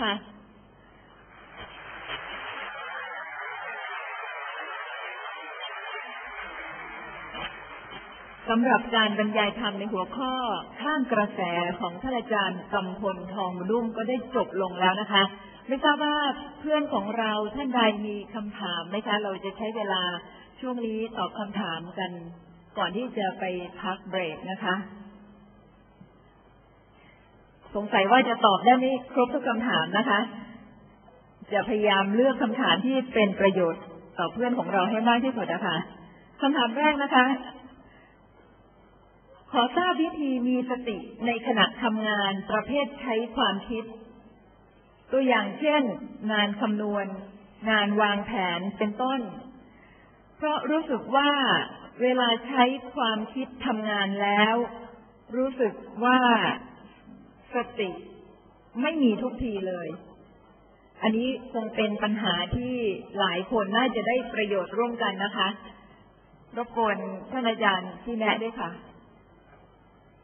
ค่ะ สำหรับการบรรยายธรรมในหัวข้อ ข้ามกระแสของท่านอาจารย์กำพลทองรุ่งก็ได้จบลงแล้วนะคะ ไม่ทราบว่าเพื่อนของเราท่านใดมีคำถามไหมคะ เราจะใช้เวลาช่วงนี้ตอบคำถามกัน ก่อนที่จะไปพักเบรกนะคะ สงสัยว่าจะตอบได้ไม่ครบทุกคำถามนะคะ จะพยายามเลือกคำถามที่เป็นประโยชน์ต่อเพื่อนของเราให้มากที่สุดนะคะคำถามแรกนะคะ ขอทราบวิธีมีสติในขณะทำงานประเภทใช้ความคิด ตัวอย่างเช่น งานคำนวณ งานวางแผนเป็นต้น เพราะรู้สึกว่าเวลาใช้ความคิดทำงานแล้ว รู้สึกว่า สติไม่มีทุกทีเลย อันนี้คงเป็นปัญหาที่หลายคนน่าจะได้ประโยชน์ร่วมกันนะคะรบกวนท่านอาจารย์ที่แนะด้วยค่ะ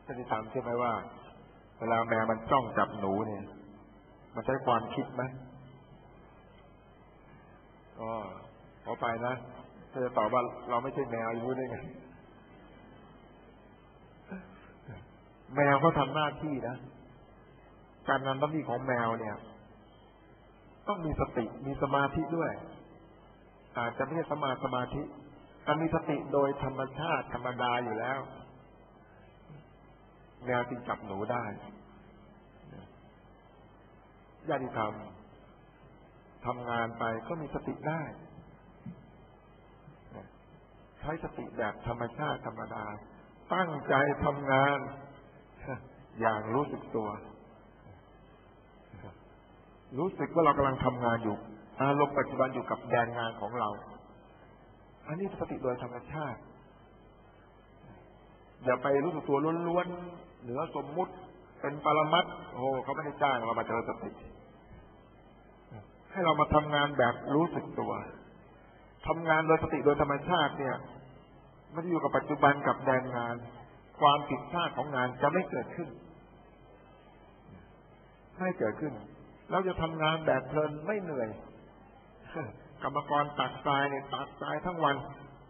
ท่านที่ถามใช่ไหมว่า เวลาแมวมันจ้องจับหนูเนี่ย มันใช้ความคิดไหมอ๋อขอไปนะถ้าจะตอบว่าเราไม่ใช่แมวรู้ได้ไงแมวเขาทำหน้าที่นะ การงานหน้าที่ของแมวเนี่ย ต้องมีสติมีสมาธิด้วย อาจจะไม่ใช่สมาสมาธิการมีสติโดยธรรมชาติธรรมดาอยู่แล้ว แมวจึงจับหนูได้ญาติธรรมทำงานไปก็มีสติได้ ใช้สติแบบธรรมชาติธรรมดา ตั้งใจทำงาน อย่างรู้สึกตัว รู้สึกว่าเรากำลังทำงานอยู่อารมณ์ปัจจุบันอยู่กับแดนงานของเรา อันนี้สติโดยธรรมชาติ อย่าไปรู้สึกตัวล้วนๆเหนือสมมุติเป็นปรมัตโอ้เขาไม่ได้จ้างเรามาเจริญสติให้เรามาทำงานแบบรู้สึกตัวทำงานโดยสติโดยธรรมชาติเนี่ยมันอยู่กับปัจจุบันกับแดนงาน ความผิดพลาดของงานจะไม่เกิดขึ้น ไม่เกิดขึ้น เราจะทำงานแบบเพลินไม่เหนื่อยกรรมกรตักทรายเนี่ยตักทรายทั้งวัน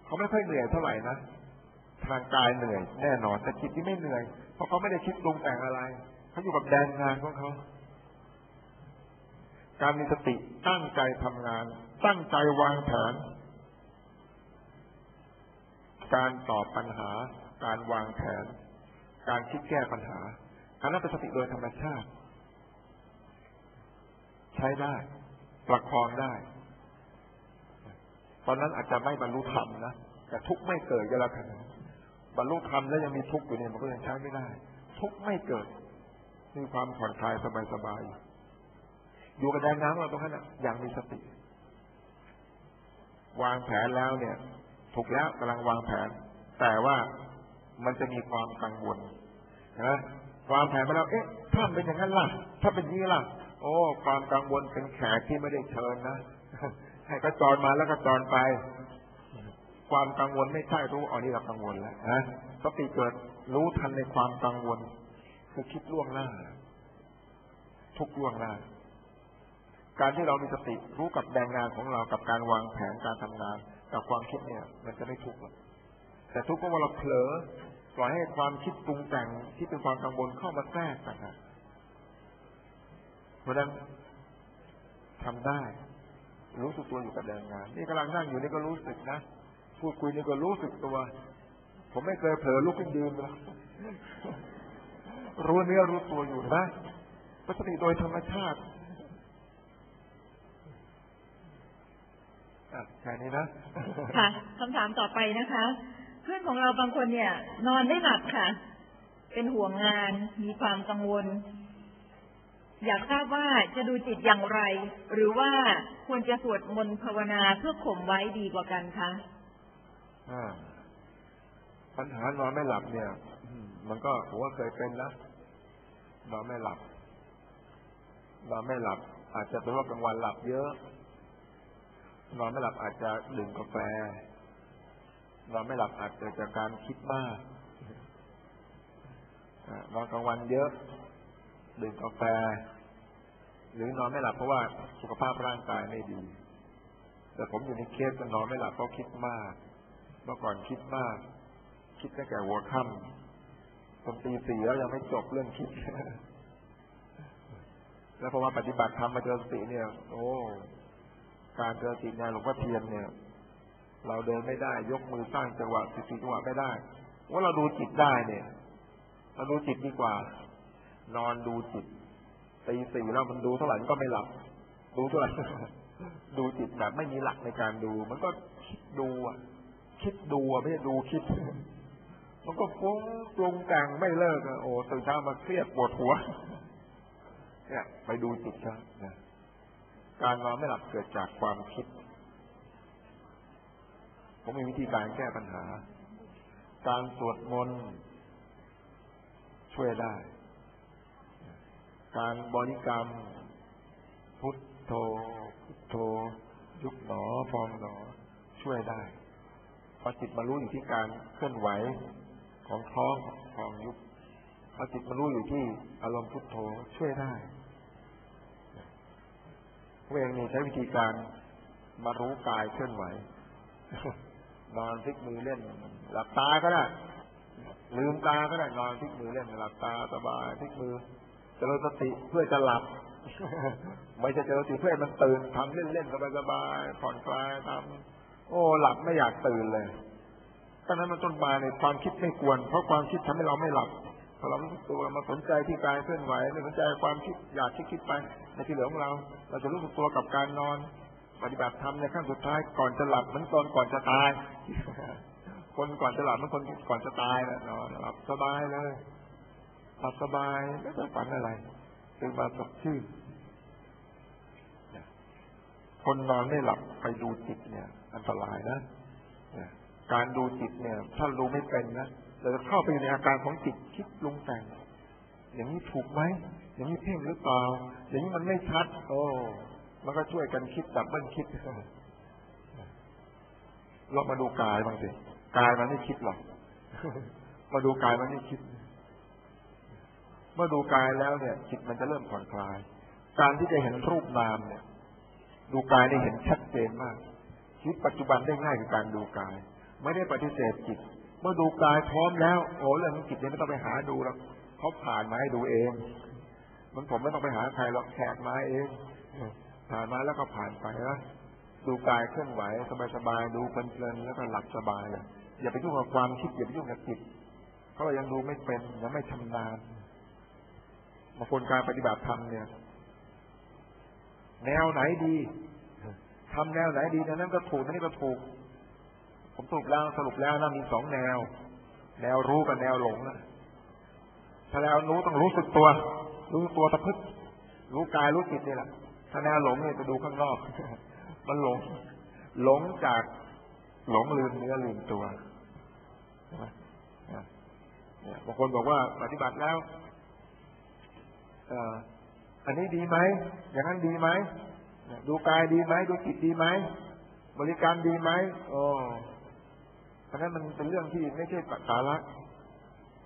เขาไม่ค่อยเหนื่อยเท่าไหร่นะทางกายเหนื่อยแน่นอนแต่จิตที่ไม่เหนื่อย เพราะเขาไม่ได้คิดปรุงแต่งอะไร เขาอยู่กับแดนงานของเขาการมีสติตั้งใจทำงาน ตั้งใจวางแผน การตอบปัญหา การวางแผน การคิดแก้ปัญหาการนั้นเป็นสติโดยธรรมชาติ ใช้ได้ ประคองได้ ตอนนั้นอาจจะไม่บรรลุธรรมนะแต่ทุกไม่เกิดก็แล้วกันบรรลุธรรมแล้วยังมีทุกข์อยู่เนี่ยมันก็ยังใช้ไม่ได้ ทุกไม่เกิด มีความผ่อนคลายสบายๆอยู่กับแดนน้ำเราตรงนั้นอย่างมีสติ วางแผนแล้วเนี่ย ถูกแล้วกำลังวางแผน แต่ว่ามันจะมีความกังวลนะวางแผนไปแล้ว เอ๊ะ ถ้าเป็นอย่างนั้นล่ะ ถ้าเป็นนี้ล่ะ โอ้ ความกังวลเป็นแขกที่ไม่ได้เชิญนะให้กระจรมาแล้วกระจรไป ความกังวลไม่ใช่รู้อ๋อนี่เรากังวลแล้วนะสติเกิดรู้ทันในความกังวล คือคิดล่วงหน้า ทุกล่วงหน้า การที่เรามีสติรู้กับแดงงานของเรากับการวางแผนการทำงาน กับความคิดเนี่ย มันจะไม่ทุกข์หรอกแต่ทุกข์เพราะว่าเราเผลอปล่อยให้ความคิดปรุงแต่งที่เป็นความกังวลเข้ามาแทรกต่างหาก เพราะนั้นทำได้ รู้สึกตัวอยู่กับแรงงาน นี่กำลังนั่งอยู่นี่ก็รู้สึกนะพูดคุยนี่ก็รู้สึกตัว ผมไม่เคยเผลอลุกขึ้นยืนเลยรู้เนื้อรู้ตัวอยู่นะปกติโดยธรรมชาติแค่นี้นะ ค่ะคำถามต่อไปนะคะ เพื่อนของเราบางคนเนี่ย นอนไม่หลับค่ะ เป็นห่วงงาน มีความกังวล อยากทราบว่าจะดูจิตอย่างไร หรือว่าควรจะสวดมนต์ภาวนาเพื่อข่มไว้ดีกว่ากันคะปัญหานอนไม่หลับเนี่ยมันก็ผมว่าเคยเป็นนะนอนไม่หลับนอนไม่หลับ อาจจะเป็นว่ากลางวันหลับเยอะนอนไม่หลับอาจจะดื่มกาแฟนอนไม่หลับอาจจะจากการคิดมากนอนกลางวันเยอะ ดื่มกาแฟ หรือนอนไม่หลับเพราะว่าสุขภาพร่างกายไม่ดี แต่ผมอยู่ในเคสก็นอนไม่หลับเพราะคิดมาก เมื่อก่อนคิดมาก คิดตั้งแต่หัวค่ำจนตีสี่แล้วยังไม่จบเรื่องคิด แล้วพอมาปฏิบัติธรรมมาเจอสติเนี่ย โอ้การเจอสติงานหลวงพ่อเทียนเนี่ย เราเดินไม่ได้ ยกมือสร้างจังหวะสิบสี่จังหวะไม่ได้ว่าเราดูจิตได้เนี่ยเราดูจิตดีกว่า นอนดูจิตตีสี่แล้วมันดูเท่าไหร่มันก็ไม่หลับ ดูเท่าไหร่ดูจิตแบบไม่มีหลักในการดู มันก็คิดดูอะคิดดูอะไม่ใช่ดูคิด มันก็ฟุ้งปรุงแต่งไม่เลิกอะโอ้ตื่นเช้ามาเครียดปวดหัว เนี่ย ไปดูจิตซะนะการนอนไม่หลับเกิดจากความคิด ผมมีวิธีการแก้ปัญหา การสวดมนต์ช่วยได้ การบริกรรม พุทโธ พุทโธ ยุบหนอฟองหนอ ช่วยได้พอจิตมารู้อยู่ที่การเคลื่อนไหวของท้องฟองยุบพอจิตมารู้อยู่ที่อารมณ์พุทโธช่วยได้พวกเองนี่ใช้วิธีการมารู้กายเคลื่อนไหวนอนพลิกมือเล่น หลับตาก็ได้ลืมตาก็ได้นอนพลิกมือเล่นหลับตาสบายพลิกมือ เจริญสติเพื่อจะหลับไม่ใช่เจริญสติเพื่อมันตื่นทำเล่นๆสบายๆผ่อนคลายทำโอ้หลับไม่อยากตื่นเลยตอนนั้นมันต้นมาในความคิดไม่ควร เพราะความคิดทำให้เราไม่หลับพอเรารู้ตัวมาสนใจที่กายเคลื่อนไหวไม่สนใจความคิดอยากคิดคิดไปในที่เหลือของเรา เราจะรู้สึกตัวกับการนอน ปฏิบัติธรรมในขั้นสุดท้ายก่อนจะหลับเหมือนตอนก่อนจะตาย คนก่อนจะหลับเหมือนคนก่อนจะตายนะนอนหลับสบายเลย หลับสบายไม่ต้องฝันอะไรตื่นมาสดชื่นคนนอนไม่หลับไปดูจิตเนี่ย อันตรายนะการดูจิตเนี่ย ถ้ารู้ไม่เป็นนะเราจะเข้าไปในอาการของจิตคิดลุงแต่ง อย่างนี้ถูกไหมอย่างนี้เพ่งหรือเปล่า อย่างนี้มันไม่ชัด โอ้มันก็ช่วยกันคิดดับเบิลคิดเรามาดูกายบ้างสิกายมันไม่คิดหรอกมาดูกายมันไม่คิด เมื่อดูกายแล้วเนี่ยจิตมันจะเริ่มผ่อนคลาย การที่จะเห็นรูปนามเนี่ย ดูกายได้เห็นชัดเจนมากชีวิตปัจจุบันได้ง่ายกับการดูกาย ไม่ได้ปฏิเสธจิต เมื่อดูกายพร้อมแล้วโอ้เรื่องจิตเนี่ยไม่ต้องไปหาดูแล้วเขาผ่านมาให้ดูเอง มันผมไม่ต้องไปหาใครหรอกแขกมาเองผ่านมาแล้วก็ผ่านไปนะดูกายเคลื่อนไหวสบายๆดูเพลินๆแล้วก็หลับสบายอย่าไปยุ่งกับความคิดอย่าไปยุ่งกับจิตเพราะยังดูไม่เป็นยังไม่ชำนาญ บางคนการปฏิบัติธรรมเนี่ย แนวไหนดีทำแนวไหนดีนั้นก็ถูกนั้นก็ถูก ผมสรุปแล้วสรุปแล้วนะมีสองแนว แนวรู้กับแนวหลงนะถ้าแนวรู้ต้องรู้สึกตัว รู้ตัวตะพึกรู้กายรู้จิตนี่แหละถ้าแนวหลงเนี่ยจะดูข้างนอก มันหลง หลงจากหลงลืมเนื้อลืมตัวบางคนบอกว่าปฏิบัติแล้ว อันนี้ดีไหม อย่างนั้นดีไหม ดูกายดีไหม ดูจิตดีไหม บริการดีไหมโอ้เพราะนั้นมันเป็นเรื่องที่ไม่ใช่ปัจจาระ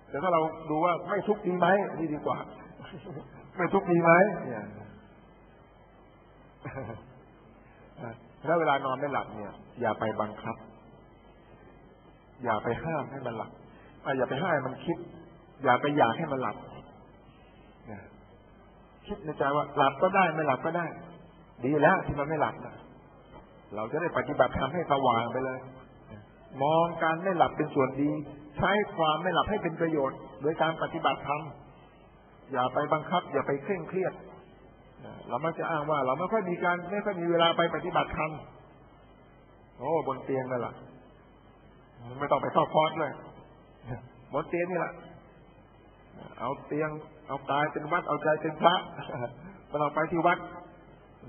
แต่ถ้าเราดูว่าไม่ทุกข์ดีไหมนี่ดีกว่า ไม่ทุกข์ดีไหมเนี่ยถ้าเวลานอนไม่หลับเนี่ย อย่าไปบังคับ อย่าไปห้ามให้มันหลับอย่าไปห้ามมันคิด อย่าไปอยากให้มันหลับ คิดในใจว่าหลับก็ได้ไม่หลับก็ได้ ดีแล้วที่มันไม่หลับนะเราจะได้ปฏิบัติทำให้สว่างไปเลย มองการไม่หลับเป็นส่วนดี ใช้ความไม่หลับให้เป็นประโยชน์ โดยการปฏิบัติธรรมอย่าไปบังคับ อย่าไปเคร่งเครียดเราไม่จะอ้างว่า เราไม่ค่อยมีการไม่ค่อยมีเวลาไปปฏิบัติธรรมโอ้บนเตียงนั่นแหละไม่ต้องไปเข้าคอร์สเลยบนเตียงนี่แหละเอาเตียง เอากายเป็นวัดเอาใจเป็นพระพอเราไปที่วัด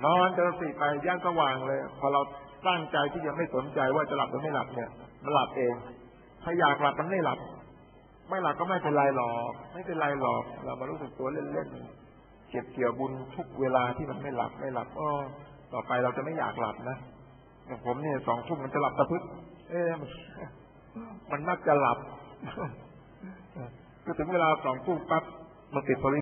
นอนจอสิไปย่างสว่างเลย พอเราตั้งใจที่จะไม่สนใจว่าจะหลับหรือไม่หลับเนี่ยมันหลับเอง ถ้าอยากหลับมันไม่หลับ ไม่หลับก็ไม่เป็นไรหรอกไม่เป็นไรหรอก เรามารู้สึกตัวเล่นๆเก็บเกี่ยวบุญทุกเวลาที่มันไม่หลับไม่หลับอ๋อต่อไปเราจะไม่อยากหลับนะอย่างผมเนี่ยสองทุ่มมันจะหลับตะพึกเอ๊มันมักจะหลับก็ถึงเวลาสองทุ่มปั๊บ มันติดโทร